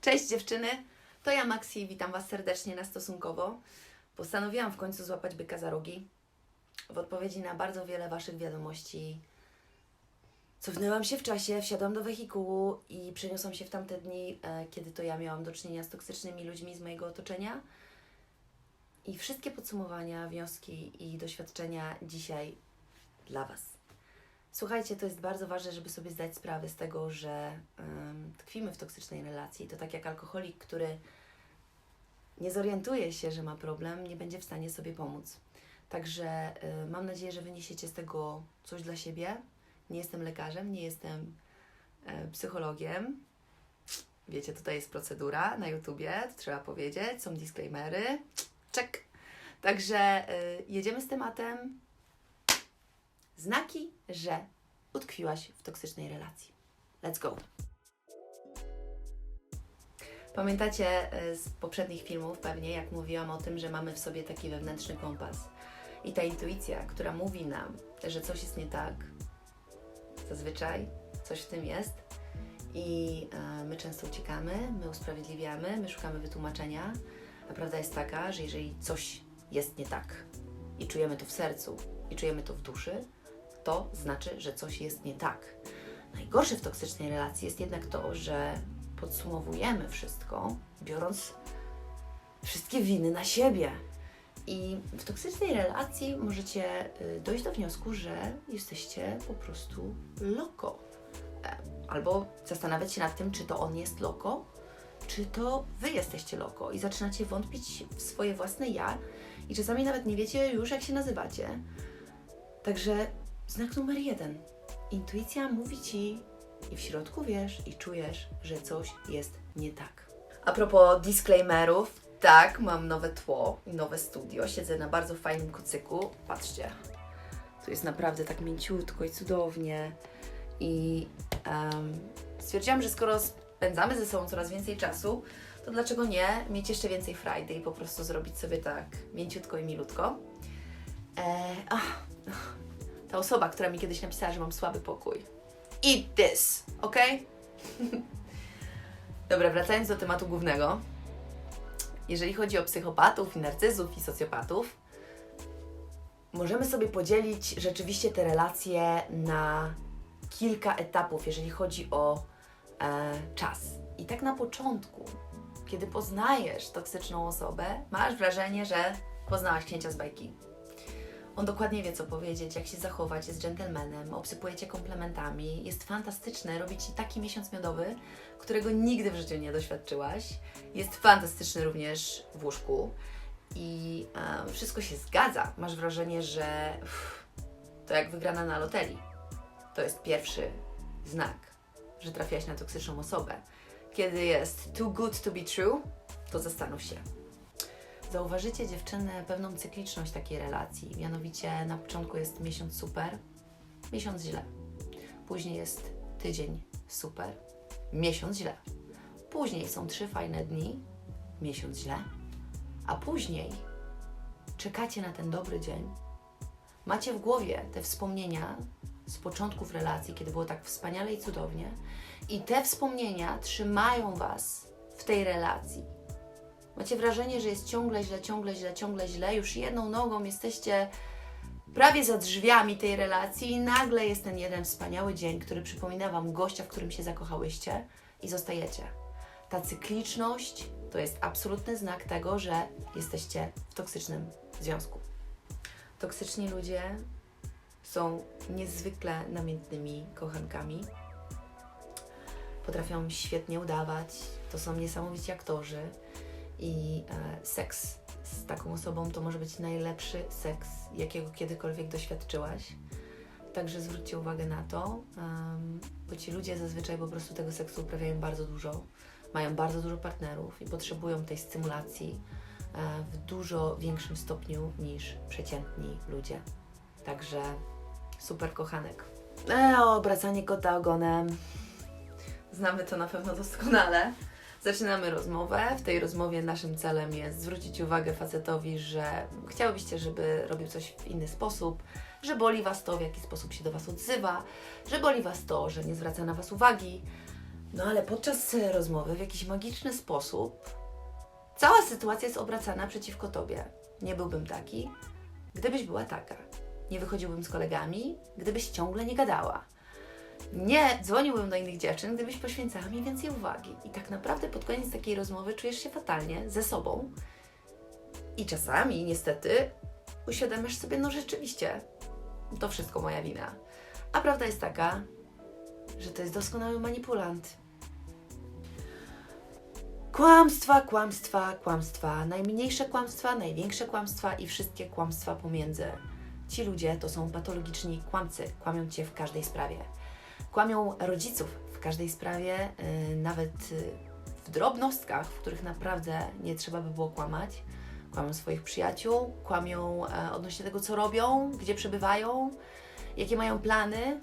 Cześć dziewczyny, to ja Maxi, witam Was serdecznie na Stosunkowo. Postanowiłam w końcu złapać byka za rogi. W odpowiedzi na bardzo wiele Waszych wiadomości cofnęłam się w czasie, wsiadłam do wehikułu i przeniosłam się w tamte dni, e, kiedy to ja miałam do czynienia z toksycznymi ludźmi z mojego otoczenia. I wszystkie podsumowania, wnioski i doświadczenia dzisiaj dla Was. Słuchajcie, to jest bardzo ważne, żeby sobie zdać sprawę z tego, że em, tkwimy w toksycznej relacji. To tak jak alkoholik, który nie zorientuje się, że ma problem, nie będzie w stanie sobie pomóc. Także y, mam nadzieję, że wyniesiecie z tego coś dla siebie. Nie jestem lekarzem, nie jestem e, psychologiem. Wiecie, tutaj jest procedura na YouTubie, to trzeba powiedzieć, są disclaimery. Czek. Także y, jedziemy z tematem znaki, że utkwiłaś w toksycznej relacji. Let's go! Pamiętacie e, z poprzednich filmów pewnie, jak mówiłam o tym, że mamy w sobie taki wewnętrzny kompas. I ta intuicja, która mówi nam, że coś jest nie tak, zazwyczaj coś w tym jest. I e, my często uciekamy, my usprawiedliwiamy, my szukamy wytłumaczenia. A prawda jest taka, że jeżeli coś jest nie tak i czujemy to w sercu i czujemy to w duszy, to znaczy, że coś jest nie tak. Najgorsze w toksycznej relacji jest jednak to, że podsumowujemy wszystko, biorąc wszystkie winy na siebie. I w toksycznej relacji możecie y, dojść do wniosku, że jesteście po prostu loko. E, Albo zastanawiać się nad tym, czy to on jest loko, czy to wy jesteście loko. I zaczynacie wątpić w swoje własne ja. I czasami nawet nie wiecie już, jak się nazywacie. Także znak numer jeden. Intuicja mówi ci i w środku wiesz i czujesz, że coś jest nie tak. A propos disclaimerów, tak, mam nowe tło i nowe studio. Siedzę na bardzo fajnym kocyku. Patrzcie, tu jest naprawdę tak mięciutko i cudownie. I em, stwierdziłam, że skoro spędzamy ze sobą coraz więcej czasu, to dlaczego nie mieć jeszcze więcej frajdy i po prostu zrobić sobie tak mięciutko i milutko. E, ta osoba, która mi kiedyś napisała, że mam słaby pokój. Eat this, ok? Dobra, wracając do tematu głównego. Jeżeli chodzi o psychopatów, i narcyzów i socjopatów, możemy sobie podzielić rzeczywiście te relacje na kilka etapów, jeżeli chodzi o e, czas. I tak na początku, kiedy poznajesz toksyczną osobę, masz wrażenie, że poznałaś księcia z bajki. On dokładnie wie, co powiedzieć, jak się zachować, jest dżentelmenem, obsypuje cię komplementami, jest fantastyczny, robi ci taki miesiąc miodowy, którego nigdy w życiu nie doświadczyłaś. Jest fantastyczny również w łóżku i e, wszystko się zgadza. Masz wrażenie, że uff, to jak wygrana na loterii. To jest pierwszy znak, że trafiłaś na toksyczną osobę. Kiedy jest too good to be true, to zastanów się. Zauważycie dziewczyny pewną cykliczność takiej relacji. Mianowicie na początku jest miesiąc super, miesiąc źle. Później jest tydzień super, miesiąc źle. Później są trzy fajne dni, miesiąc źle. A później czekacie na ten dobry dzień. Macie w głowie te wspomnienia z początków relacji, kiedy było tak wspaniale i cudownie. I te wspomnienia trzymają Was w tej relacji. Macie wrażenie, że jest ciągle źle, ciągle źle, ciągle źle. Już jedną nogą jesteście prawie za drzwiami tej relacji i nagle jest ten jeden wspaniały dzień, który przypomina Wam gościa, w którym się zakochałyście i zostajecie. Ta cykliczność to jest absolutny znak tego, że jesteście w toksycznym związku. Toksyczni ludzie są niezwykle namiętnymi kochankami. Potrafią świetnie udawać, to są niesamowici aktorzy i e, seks z taką osobą to może być najlepszy seks, jakiego kiedykolwiek doświadczyłaś. Także zwróćcie uwagę na to, em, bo ci ludzie zazwyczaj po prostu tego seksu uprawiają bardzo dużo, mają bardzo dużo partnerów i potrzebują tej stymulacji e, w dużo większym stopniu niż przeciętni ludzie. Także super kochanek. E, obracanie kota ogonem. Znamy to na pewno doskonale. Zaczynamy rozmowę. W tej rozmowie naszym celem jest zwrócić uwagę facetowi, że chciałybyście, żeby robił coś w inny sposób, że boli Was to, w jaki sposób się do Was odzywa, że boli Was to, że nie zwraca na Was uwagi. No ale podczas e, rozmowy w jakiś magiczny sposób cała sytuacja jest obracana przeciwko tobie. Nie byłbym taki, gdybyś była taka. Nie wychodziłbym z kolegami, gdybyś ciągle nie gadała. Nie dzwoniłbym do innych dziewczyn, gdybyś poświęcała mi więcej uwagi. I tak naprawdę pod koniec takiej rozmowy czujesz się fatalnie ze sobą. I czasami, niestety, uświadamiasz sobie, no rzeczywiście, to wszystko moja wina. A prawda jest taka, że to jest doskonały manipulant. Kłamstwa, kłamstwa, kłamstwa, najmniejsze kłamstwa, największe kłamstwa i wszystkie kłamstwa pomiędzy. Ci ludzie to są patologiczni kłamcy, kłamią cię w każdej sprawie. Kłamią rodziców w każdej sprawie, yy, nawet yy, w drobnostkach, w których naprawdę nie trzeba by było kłamać. Kłamią swoich przyjaciół, kłamią e, odnośnie tego, co robią, gdzie przebywają, jakie mają plany.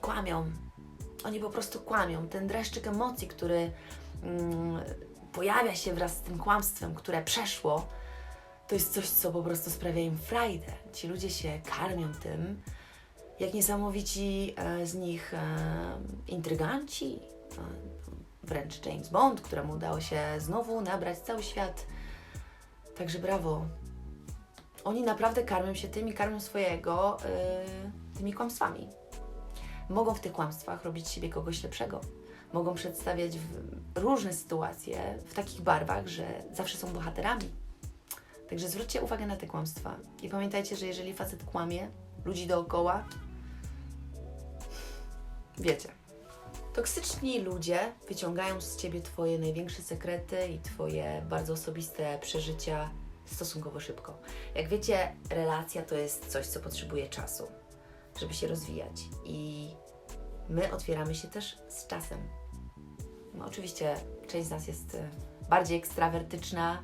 Kłamią. Oni po prostu kłamią. Ten dreszczyk emocji, który mm, pojawia się wraz z tym kłamstwem, które przeszło, to jest coś, co po prostu sprawia im frajdę. Ci ludzie się karmią tym, jak niesamowici e, z nich e, intryganci, e, wręcz James Bond, któremu udało się znowu nabrać cały świat. Także brawo. Oni naprawdę karmią się tym i karmią swojego tymi kłamstwami. Mogą w tych kłamstwach robić siebie kogoś lepszego. Mogą przedstawiać różne sytuacje w takich barwach, że zawsze są bohaterami. Także zwróćcie uwagę na te kłamstwa. I pamiętajcie, że jeżeli facet kłamie, ludzi dookoła, wiecie. Toksyczni ludzie wyciągają z ciebie Twoje największe sekrety i Twoje bardzo osobiste przeżycia stosunkowo szybko. Jak wiecie, relacja to jest coś, co potrzebuje czasu, żeby się rozwijać. I my otwieramy się też z czasem. No, oczywiście część z nas jest e, bardziej ekstrawertyczna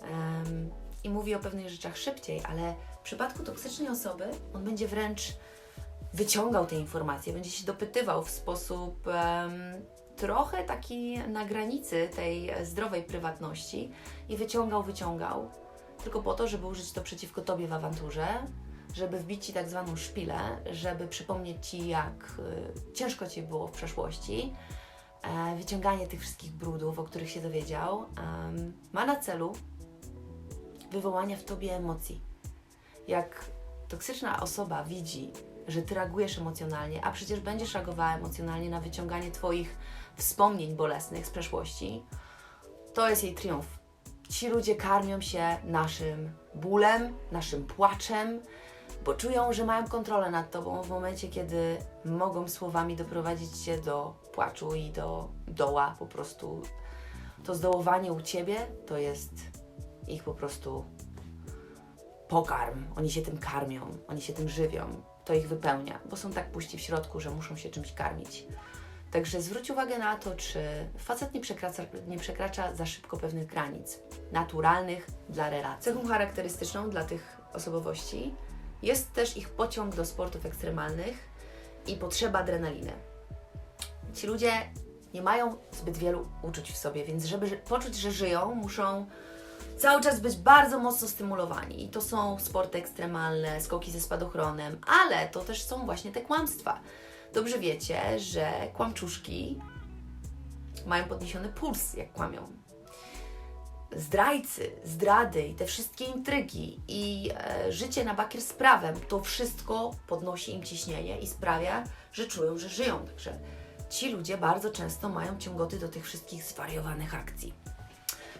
em, i mówi o pewnych rzeczach szybciej, ale w przypadku toksycznej osoby on będzie wręcz wyciągał te informacje, będzie się dopytywał w sposób trochę taki na granicy tej zdrowej prywatności i wyciągał, wyciągał, tylko po to, żeby użyć to przeciwko tobie w awanturze, żeby wbić ci tak zwaną szpilę, żeby przypomnieć ci, jak y, ciężko ci było w przeszłości. E, wyciąganie tych wszystkich brudów, o których się dowiedział, ma na celu wywołania w tobie emocji. Jak toksyczna osoba widzi, że ty reagujesz emocjonalnie, a przecież będziesz reagowała emocjonalnie na wyciąganie twoich wspomnień bolesnych z przeszłości, to jest jej triumf. Ci ludzie karmią się naszym bólem, naszym płaczem, bo czują, że mają kontrolę nad tobą w momencie, kiedy mogą słowami doprowadzić cię do płaczu i do doła. Po prostu to zdołowanie u ciebie to jest ich po prostu pokarm. Oni się tym karmią, oni się tym żywią. To ich wypełnia, bo są tak puści w środku, że muszą się czymś karmić. Także zwróć uwagę na to, czy facet nie przekracza, nie przekracza za szybko pewnych granic naturalnych dla relacji. Cechą charakterystyczną dla tych osobowości jest też ich pociąg do sportów ekstremalnych i potrzeba adrenaliny. Ci ludzie nie mają zbyt wielu uczuć w sobie, więc żeby poczuć, że żyją, muszą cały czas być bardzo mocno stymulowani. I to są sporty ekstremalne, skoki ze spadochronem, ale to też są właśnie te kłamstwa. Dobrze wiecie, że kłamczuszki mają podniesiony puls, jak kłamią. Zdrajcy, zdrady i te wszystkie intrygi i e, życie na bakier z prawem, to wszystko podnosi im ciśnienie i sprawia, że czują, że żyją. Także ci ludzie bardzo często mają ciągoty do tych wszystkich zwariowanych akcji.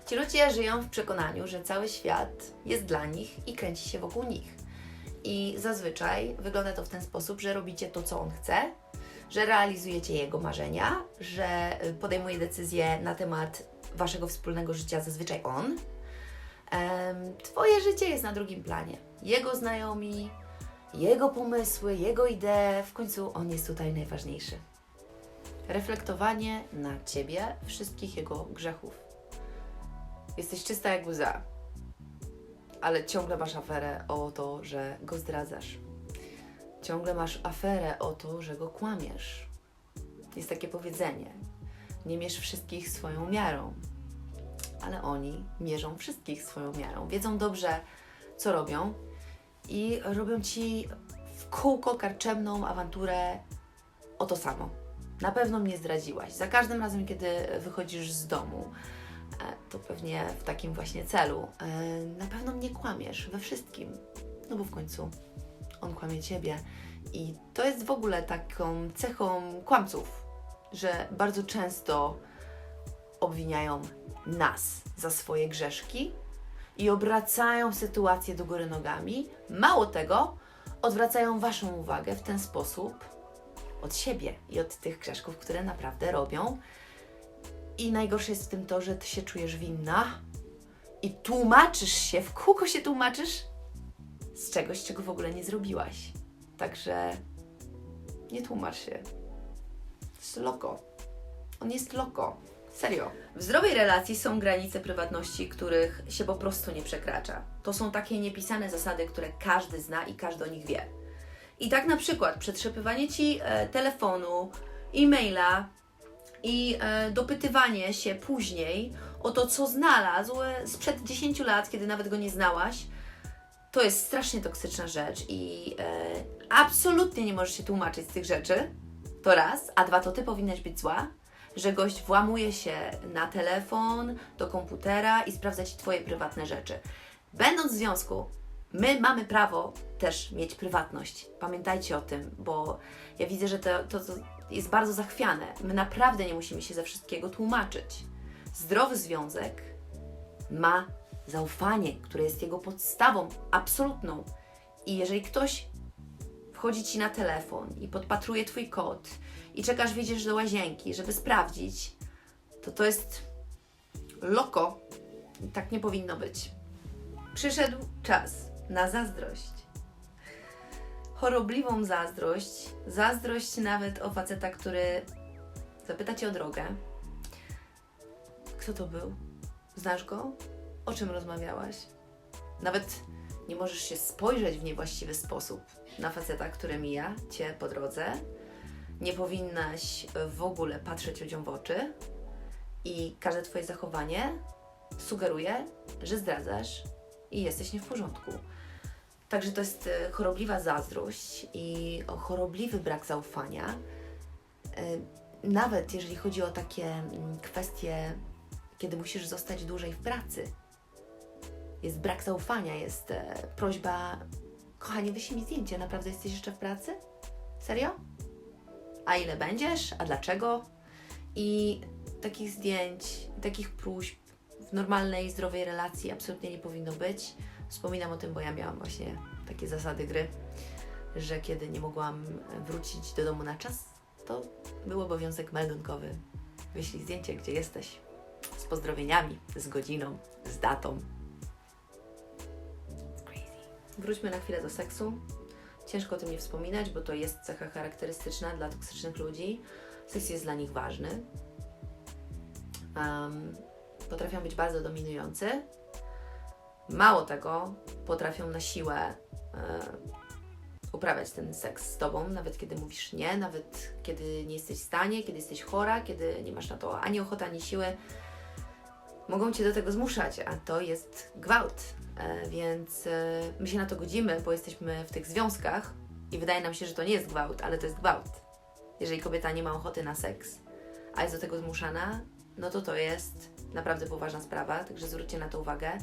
Ci ludzie żyją w przekonaniu, że cały świat jest dla nich i kręci się wokół nich. I zazwyczaj wygląda to w ten sposób, że robicie to, co on chce, że realizujecie jego marzenia, że y, podejmuje decyzje na temat waszego wspólnego życia zazwyczaj on. Twoje życie jest na drugim planie. Jego znajomi, jego pomysły, jego idee, w końcu on jest tutaj najważniejszy. Reflektowanie na ciebie wszystkich jego grzechów. Jesteś czysta jak łza, ale ciągle masz aferę o to, że go zdradzasz. Ciągle masz aferę o to, że go kłamiesz. Jest takie powiedzenie: nie mierz wszystkich swoją miarą. Ale oni mierzą wszystkich swoją miarą. Wiedzą dobrze, co robią i robią ci w kółko karczemną awanturę o to samo. Na pewno mnie zdradziłaś. Za każdym razem, kiedy wychodzisz z domu, to pewnie w takim właśnie celu, e, na pewno mnie kłamiesz we wszystkim. No bo w końcu on kłamie ciebie. I to jest w ogóle taką cechą kłamców, że bardzo często obwiniają nas za swoje grzeszki i obracają sytuację do góry nogami. Mało tego, odwracają Waszą uwagę w ten sposób od siebie i od tych grzeszków, które naprawdę robią. I najgorsze jest w tym to, że Ty się czujesz winna i tłumaczysz się, w kółko się tłumaczysz z czegoś, czego w ogóle nie zrobiłaś. Także nie tłumacz się. To jest loko. On jest loko. Serio. W zdrowej relacji są granice prywatności, których się po prostu nie przekracza. To są takie niepisane zasady, które każdy zna i każdy o nich wie. I tak na przykład przetrzepywanie ci e, telefonu, e-maila i e, dopytywanie się później o to, co znalazł e, sprzed 10 lat, kiedy nawet go nie znałaś, to jest strasznie toksyczna rzecz i e, absolutnie nie możesz się tłumaczyć z tych rzeczy. To raz, a dwa, to ty powinnaś być zła, że gość włamuje się na telefon, do komputera i sprawdza ci twoje prywatne rzeczy. Będąc w związku, my mamy prawo też mieć prywatność. Pamiętajcie o tym, bo ja widzę, że to, to, to jest bardzo zachwiane. My naprawdę nie musimy się ze wszystkiego tłumaczyć. Zdrowy związek ma zaufanie, które jest jego podstawą absolutną. I jeżeli ktoś wchodzi ci na telefon i podpatruje twój kod i czekasz, wyjdziesz do łazienki, żeby sprawdzić, to to jest loko. I tak nie powinno być. Przyszedł czas na zazdrość. Chorobliwą zazdrość, zazdrość nawet o faceta, który zapyta cię o drogę. Kto to był? Znasz go? O czym rozmawiałaś? Nawet nie możesz się spojrzeć w niewłaściwy sposób na faceta, który mija cię po drodze. Nie powinnaś w ogóle patrzeć ludziom w oczy i każde twoje zachowanie sugeruje, że zdradzasz i jesteś nie w porządku. Także to jest e, chorobliwa zazdrość i chorobliwy brak zaufania. E, Nawet jeżeli chodzi o takie mm, kwestie, kiedy musisz zostać dłużej w pracy, jest brak zaufania, jest e, prośba, kochanie, wyślij mi zdjęcie, naprawdę jesteś jeszcze w pracy? Serio? A ile będziesz? A dlaczego? I takich zdjęć, takich próśb w normalnej, zdrowej relacji absolutnie nie powinno być. Wspominam o tym, bo ja miałam właśnie takie zasady gry, że kiedy nie mogłam wrócić do domu na czas, to był obowiązek meldunkowy. Wyślij zdjęcie, gdzie jesteś, z pozdrowieniami, z godziną, z datą. It's crazy. Wróćmy na chwilę do seksu. Ciężko o tym nie wspominać, bo to jest cecha charakterystyczna dla toksycznych ludzi. Seks jest dla nich ważny. Um, potrafią być bardzo dominujący. Mało tego, potrafią na siłę e, uprawiać ten seks z tobą, nawet kiedy mówisz nie, nawet kiedy nie jesteś w stanie, kiedy jesteś chora, kiedy nie masz na to ani ochoty, ani siły. Mogą cię do tego zmuszać, a to jest gwałt. E, więc e, my się na to godzimy, bo jesteśmy w tych związkach i wydaje nam się, że to nie jest gwałt, ale to jest gwałt. Jeżeli kobieta nie ma ochoty na seks, a jest do tego zmuszana, no to to jest naprawdę poważna sprawa, także zwróćcie na to uwagę.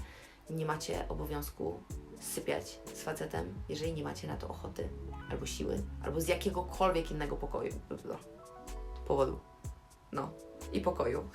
Nie macie obowiązku sypiać z facetem, jeżeli nie macie na to ochoty, albo siły, albo z jakiegokolwiek innego pokoju, powodu. No, i pokoju.